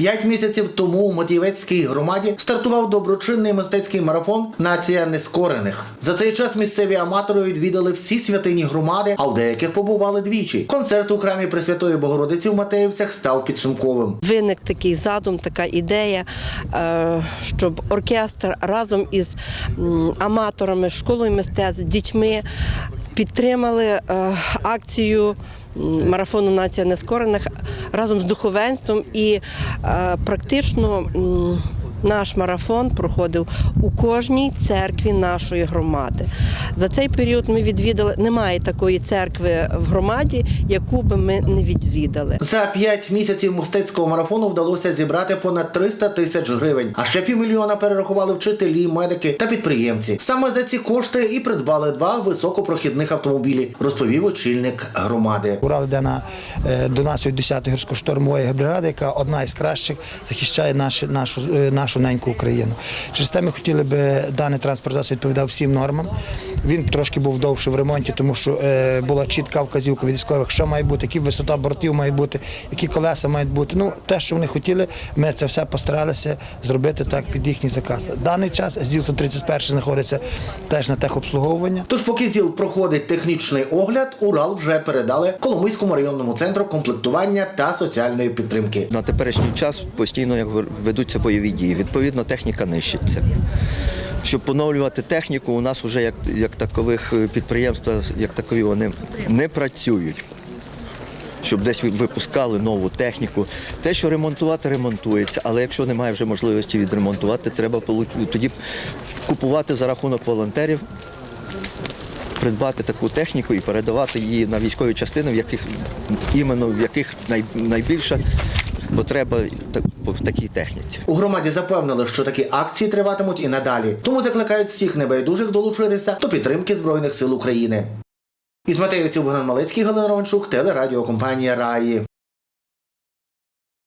П'ять місяців тому у Матієвецькій громаді стартував доброчинний мистецький марафон Нація нескорених. За цей час місцеві аматори відвідали всі святині громади, а в деяких побували двічі. Концерт у храмі Пресвятої Богородиці в Матеївцях став підсумковим. Виник такий задум, така ідея, е, щоб оркестр разом із аматорами, школою мистецтв, дітьми підтримали е, акцію. Марафону Нація нескорених разом з духовенством і е, практично наш марафон проходив у кожній церкві нашої громади. За цей період ми відвідали. Немає такої церкви в громаді, яку би ми не відвідали. За п'ять місяців мистецького марафону вдалося зібрати понад 300 тисяч гривень, а ще півмільйона перерахували вчителі, медики та підприємці. Саме за ці кошти і придбали два високопрохідних автомобілі, розповів очільник громади. Урал йде на е, до нас 10-ї гірсько-штурмової бригади, яка одна із кращих захищає наші, нашу, е, нашу неньку Україну. Через те ми хотіли би даний транспорт засіб відповідав всім нормам. Він трошки був довше в ремонті, тому що е, була чітка вказівка від військових, що має бути, які висота бортів має бути, які колеса мають бути. Ну, те, що вони хотіли, ми це все постаралися зробити так під їхній заказ. Даний час ЗІЛ 131 знаходиться теж на техобслуговування. Тож, поки ЗІЛ проходить технічний огляд, Урал вже передали Коломийському районному центру комплектування та соціальної підтримки. На теперішній час постійно як ведуться бойові дії. Відповідно, техніка нищиться. Щоб поновлювати техніку, у нас вже як, як такових е, підприємства, як такові, вони не працюють. Щоб десь випускали нову техніку. Те, що ремонтувати, ремонтується, але якщо немає вже можливості відремонтувати, треба тоді купувати за рахунок волонтерів, придбати таку техніку і передавати її на військові частини, в яких іменно в яких найбільша потреба в такій техніці. У громаді запевнили, що такі акції триватимуть і надалі, тому закликають всіх небайдужих долучитися до підтримки Збройних сил України. Із Матеївців Богдан Малецький, Галина Романчук, телерадіокомпанія Раї.